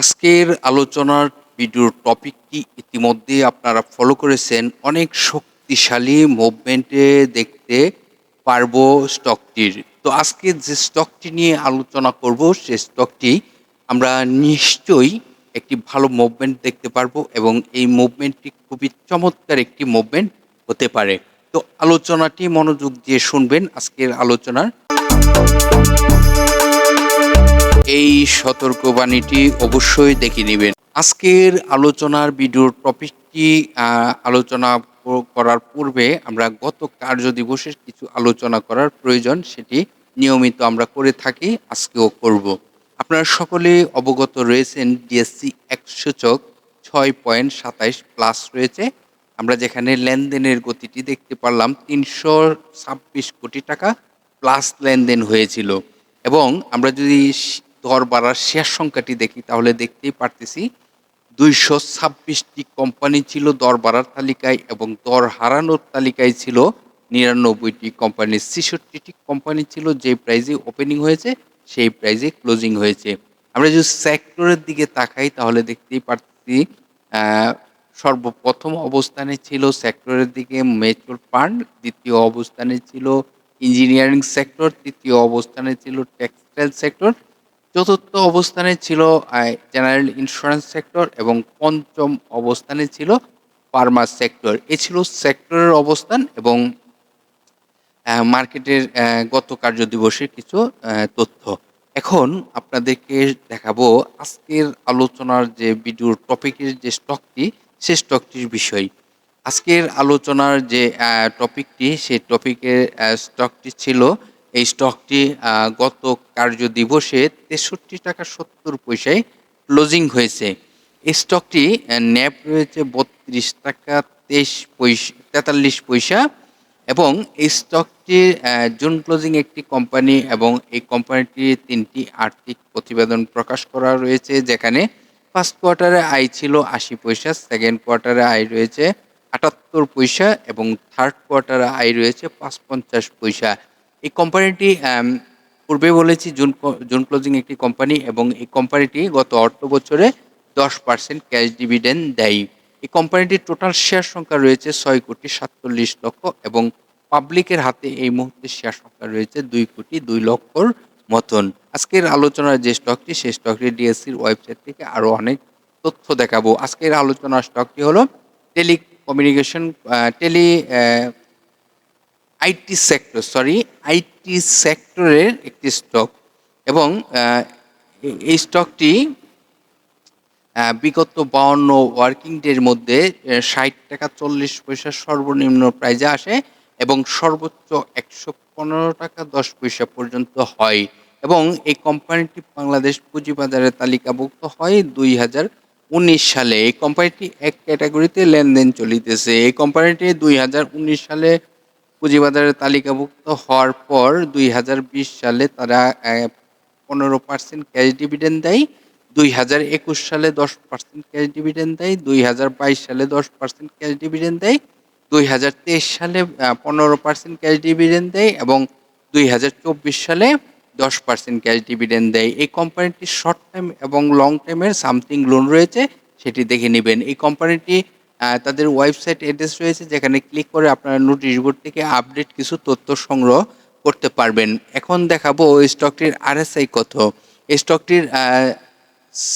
আজকের আলোচনার ভিডিওর টপিকটি ইতিমধ্যে আপনারা ফলো করেছেন। অনেক শক্তিশালী মুভমেন্টে দেখতে পারব স্টকটির তো আজকে যে স্টকটি নিয়ে আলোচনা করব, সে স্টকটি আমরা নিশ্চয়ই একটি ভালো মুভমেন্ট দেখতে পারব এবং এই মুভমেন্টটি খুবই চমৎকার একটি মুভমেন্ট হতে পারে। তো আলোচনাটি মনোযোগ দিয়ে শুনবেন আজকের আলোচনার। এই সতর্কবাণীটি অবশ্যই দেখে নেবেন। আজকের আলোচনার ভিডিওর টপিকটি আলোচনা করার পূর্বে আমরা গত কার্য দিবসের কিছু আলোচনা করার প্রয়োজন, সেটি নিয়মিত আমরা করে থাকি, আজকেও করব। আপনারা সকলে অবগত রয়েছেন ডিএসসি এক সূচক ছয় পয়েন্ট সাতাইশ প্লাস রয়েছে। আমরা যেখানে লেনদেনের গতিটি দেখতে পারলাম, তিনশো ছাব্বিশ কোটি টাকা প্লাস লেনদেন হয়েছিল। এবং আমরা যদি দর বাড়ার শেয়ার সংখ্যাটি দেখি, তাহলে দেখতেই পারতেছি দুইশো ছাব্বিশটি কোম্পানি ছিল দর বাড়ার তালিকায় এবং দর হারানোর তালিকায় ছিল নিরানব্বইটি কোম্পানি ছেষট্টিটি কোম্পানি ছিল যে প্রাইজে ওপেনিং হয়েছে, সেই প্রাইজে ক্লোজিং হয়েছে। আমরা যদি সেক্টরের দিকে তাকাই, তাহলে দেখতেই পারতেছি সর্বপ্রথম অবস্থানে ছিল সেক্টরের দিকে মিউচুয়াল ফান্ড দ্বিতীয় অবস্থানে ছিল ইঞ্জিনিয়ারিং সেক্টর তৃতীয় অবস্থানে ছিল টেক্সটাইল সেক্টর চতুর্থ অবস্থানে ছিল জেনারেল ইন্স্যুরেন্স সেক্টর এবং পঞ্চম অবস্থানে ছিল ফার্মা সেক্টর এ ছিল সেক্টরের অবস্থান এবং মার্কেটের গত কার্য দিবসের কিছু তথ্য। এখন আপনাদেরকে দেখাবো আজকের আলোচনার যে ভিডিওর টপিকের যে স্টকটি সে স্টকটির বিষয়। আজকের আলোচনার যে টপিকটি সেই টপিকের স্টকটি ছিল এই স্টকটি গত কার্য দিবসে তেষট্টি টাকা সত্তর পয়সায় ক্লোজিং হয়েছে। এই স্টকটি ন্যাপ রয়েছে বত্রিশ টাকা তেইশ পয়সা, তেতাল্লিশ পয়সা এবং এই স্টকটির জুন ক্লোজিং একটি কোম্পানি এবং এই কোম্পানিটির তিনটি আর্থিক প্রতিবেদন প্রকাশ করা রয়েছে, যেখানে ফার্স্ট কোয়ার্টারে আয় ছিল আশি পয়সা সেকেন্ড কোয়ার্টারে আয় রয়েছে আটাত্তর পয়সা এবং থার্ড কোয়ার্টারে আয় রয়েছে পাঁচ পঞ্চাশ পয়সা। এই কোম্পানিটি পূর্বে বলেছি জুন জুন ক্লোজিং একটি কোম্পানি এবং এই কোম্পানিটি গত অর্থ বছরে দশ পার্সেন্ট ক্যাশ ডিভিডেন্ড দেয়। এই কোম্পানিটির টোটাল শেয়ার সংখ্যা রয়েছে ছয় কোটি সাতচল্লিশ লক্ষ এবং পাবলিকের হাতে এই মুহূর্তে শেয়ার সংখ্যা রয়েছে দুই কোটি দুই লক্ষর মতন। আজকের আলোচনার যে স্টকটি সেই স্টকটি ডিএসসির ওয়েবসাইট থেকে আরও অনেক তথ্য দেখাবো। আজকের আলোচনার স্টকটি হলো telecommunication tele IT sector sorry IT সেক্টরের একটি স্টক এবং এই স্টকটি বিগত বাউন্ন ওয়ার্কিং ডের মধ্যে ষাট টাকা চল্লিশ পয়সা সর্বনিম্ন প্রাইজে আসে এবং সর্বোচ্চ একশো পনেরো টাকা দশ পয়সা পর্যন্ত হয় এবং এই কোম্পানিটি বাংলাদেশ পুঁজিবাজারে তালিকাভুক্ত হয় দুই হাজার উনিশ সালে। এই কোম্পানিটি এক ক্যাটাগরিতে লেনদেন চলিতেছে। এই কোম্পানিটি দুই হাজার উনিশ সালে পুঁজিবাজারে তালিকাভুক্ত হওয়ার পর দুই হাজার বিশ সালে তারা পনেরো পার্সেন্ট ক্যাশ ডিভিডেন্ড দেয়, দুই হাজার একুশ সালে দশ পার্সেন্ট ক্যাশ ডিভিডেন্ড দেয়, দুই হাজার বাইশ সালে দশ পার্সেন্ট ক্যাশ ডিভিডেন্ড দেয়, দুই হাজার তেইশ সালে পনেরো পার্সেন্ট ক্যাশ ডিভিডেন্ড দেয় এবং দুই হাজার চব্বিশ সালে দশ পার্সেন্ট ক্যাশ ডিভিডেন্ড দেয়। এই কোম্পানিটি শর্ট টাইম এবং লং টাইমের সামথিং লোন রয়েছে, সেটি দেখে নেবেন। এই কোম্পানিটি তাদের ওয়েবসাইট অ্যাড্রেস রয়েছে যেখানে ক্লিক করে আপনারা নোটিশ বোর্ড থেকে আপডেট কিছু তথ্য সংগ্রহ করতে পারবেন। এখন দেখাবো স্টকটির আরএসআই কত। স্টকটির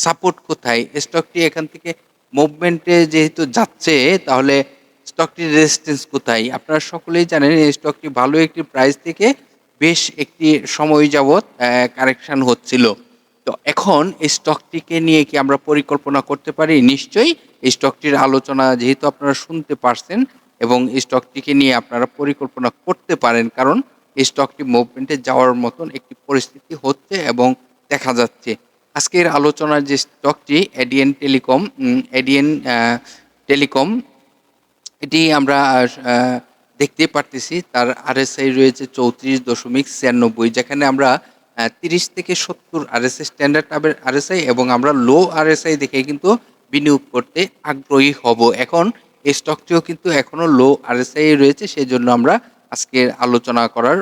সাপোর্ট কোথায়? স্টকটি এখান থেকে মুভমেন্টে যেহেতু যাচ্ছে, তাহলে স্টকটির রেজিস্ট্যান্স কোথায়? আপনারা সকলেই জানেন এই স্টকটি ভালো একটি প্রাইস থেকে বেশ একটি সময় যাবৎ কারেকশন হচ্ছিল। তো এখন এই স্টকটিকে নিয়ে কি আমরা পরিকল্পনা করতে পারি? নিশ্চয়ই এই স্টকটির আলোচনা যেহেতু আপনারা শুনতে পারছেন এবং এই স্টকটিকে নিয়ে আপনারা পরিকল্পনা করতে পারেন, কারণ এই স্টকটি মুভমেন্টে যাওয়ার মতন একটি পরিস্থিতি হচ্ছে এবং দেখা যাচ্ছে। আজকের আলোচনার যে স্টকটি এডিএন টেলিকম এডিএন টেলিকম এটি আমরা দেখতে পারতেছি, তার আরএসআই রয়েছে চৌত্রিশ দশমিক ছিয়ানব্বই, যেখানে আমরা তিরিশ থেকে সত্তর আরএসআই স্ট্যান্ডার্ড আরএসআই এবং আমরা লো আরএসআই দেখে কিন্তু বিনিয়োগ করতে আগ্রহী হব। এখন এই স্টকটিও কিন্তু এখনও লো আরএসআই রয়েছে সেই জন্য আমরা আজকের আলোচনা করার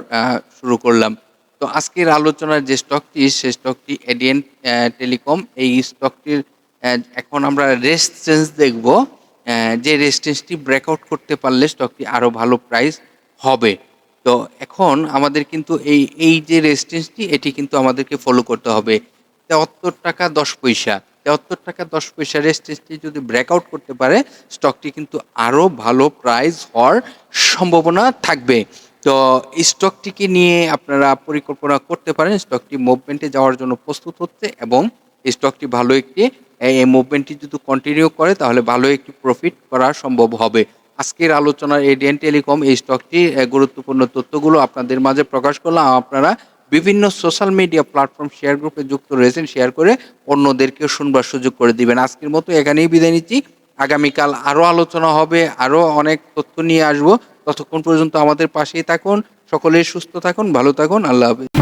শুরু করলাম। তো আজকের আলোচনার যে স্টকটি সে স্টকটি এডিয়েন টেলিকম এই স্টকটির এখন আমরা রেস্টেন্স দেখব যে রেস্টেন্সটি ব্রেকআউট করতে পারলে স্টকটি আরও ভালো প্রাইস হবে। তো এখন আমাদের কিন্তু এই এই যে রেজিস্ট্যান্সটি এটি কিন্তু আমাদেরকে ফলো করতে হবে। তেহাত্তর টাকা দশ পয়সা। তেহাত্তর টাকা দশ পয়সা রেজিস্ট্যান্সটি যদি ব্রেকআউট করতে পারে স্টকটি কিন্তু আরও ভালো প্রাইস হওয়ার সম্ভাবনা থাকবে। তো স্টকটিকে নিয়ে আপনারা পরিকল্পনা করতে পারেন। স্টকটি মুভমেন্টে যাওয়ার জন্য প্রস্তুত হচ্ছে এবং স্টকটি ভালো একটি, এই মুভমেন্টটি যদি কন্টিনিউ করে, তাহলে ভালো একটি প্রফিট করা সম্ভব হবে। আজকের আলোচনার এডিয়ান টেলিকম এই স্টকটি গুরুত্বপূর্ণ তথ্যগুলো আপনাদের মাঝে প্রকাশ করলাম। আপনারা বিভিন্ন সোশ্যাল মিডিয়া প্ল্যাটফর্ম শেয়ার গ্রুপে যুক্ত রয়েছেন শেয়ার করে অন্যদেরকেও শুনবার সুযোগ করে দিবেন। আজকের মতো এখানেই বিদায় নিচ্ছি। আগামীকাল আরও আলোচনা হবে আরও অনেক তথ্য নিয়ে আসব। ততক্ষণ পর্যন্ত আমাদের পাশেই থাকুন সকলেই সুস্থ থাকুন, ভালো থাকুন, আল্লাহ হাফেজ।